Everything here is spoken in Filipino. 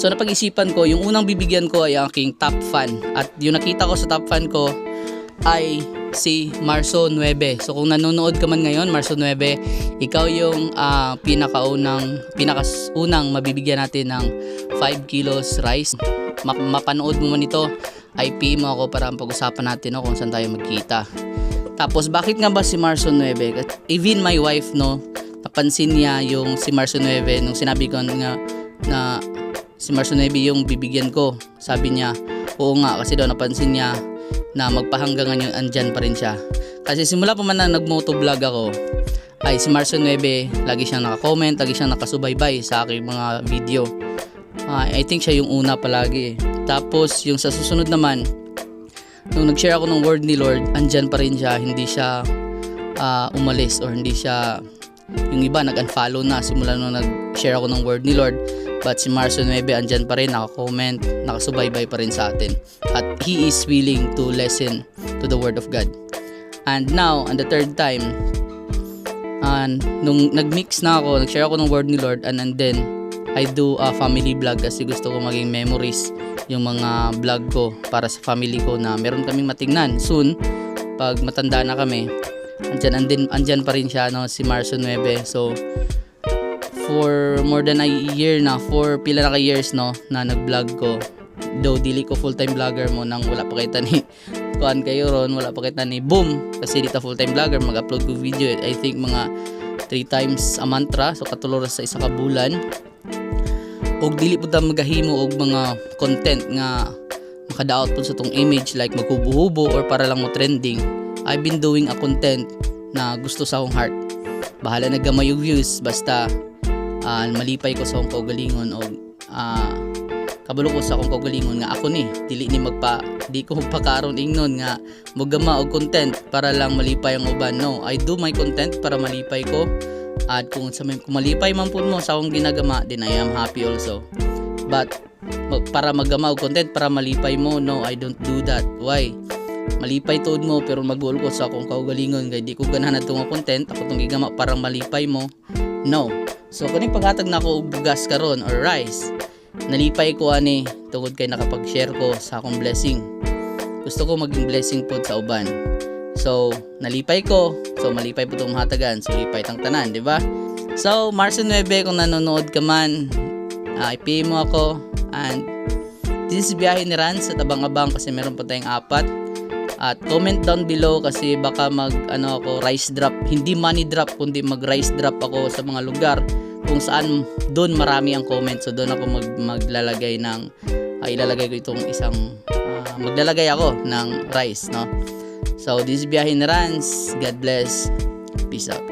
So napag-isipan ko, yung unang bibigyan ko ay aking top fan. At yung nakita ko sa top fan ko ay si Marso 9. So kung nanonood ka man ngayon, Marso 9, ikaw yung ah, pinakaunang pinakaunang mabibigyan natin ng 5 kilos rice. Ma- mapanood mo man ito, ay PM mo ako para pag-usapan natin no, kung saan tayo magkita. Tapos bakit nga ba si Marso 9? At Even my wife no, napansin niya yung si Marso 9 nung sinabi ko nga na si Marso 9 yung bibigyan ko. Sabi niya, oo nga kasi daw napansin niya na magpahanggang ngayon andyan pa rin siya. Kasi simula pa man na nagmotovlog ako, ay si Marso 9, lagi siyang naka-comment, lagi siyang nakasubaybay sa aking mga video. Ah, I think siya yung una palagi. Tapos yung sa susunod naman, nung nag-share ako ng word ni Lord, andyan pa rin siya, hindi siya ah, umalis or hindi siya yung iba nag-unfollow na simula nung nag-share ako ng word ni Lord. But si Marso 9 andyan pa rin, naka-comment, nakasubaybay pa rin sa atin. At he is willing to listen to the word of God. And now, on the third time, and nung nag-mix na ako, nag-share ako ng word ni Lord and, and then I do a family vlog kasi gusto ko maging memories yung mga vlog ko para sa family ko na meron kaming matingnan soon pag matanda na kami andyan, andyan, andyan pa rin siya no, si Marso 9 so for more than a year na for pila na ka years no na nag-vlog ko. Though dili ko full-time vlogger mo nang wala pa kita ni kuan kayo ron wala pa kita ni boom. Kasi dita full-time vlogger mag-upload ko video I think mga 3 times a month ra. So katulo ra sa isa ka bulan. Og dili po ta magahimo og mga content nga makadaot po sa tong image like maghubo-hubo or para lang mo trending. I've been doing a content na gusto sa akong heart. Bahala na gamay yung views basta ah, malipay ko sa akong kaugalingon o ah, kabalo ko sa akong kaugalingon nga ako ni dili ni magpa di ko pakaron ingnon nga mogama og content para lang malipay ang uban. No I do my content para malipay ko. At kung sa kung malipay man pud mo sa akong ginagama then I am happy also. But para magama og content para malipay mo no I don't do that. Why? Malipay tuod mo pero magbuol ko sa akong kaugalingon kay di ko ganahan na nga content. Ako tong gigama para malipay mo. No so kaning paghatag na ako og bugas karon or rice. Nalipay ko ani tungod kay nakapag-share ko sa akong blessing. Gusto ko maging blessing pod sa uban. So nalipay ko. So malipay po itong hatagan. So lipay tang tanan di ba? So Marso 9 kung nanonood ka man uh, i-PM mo ako. And this is biyahe ni Rans at abang-abang kasi meron pa tayong apat at comment down below kasi baka mag ano ako rice drop. Hindi money drop kundi mag rice drop ako sa mga lugar kung saan doon marami ang comment so doon ako mag, maglalagay ng ah, ilalagay ko itong isang ah, maglalagay ako ng rice no? So this is biyahe Rans God bless. Peace out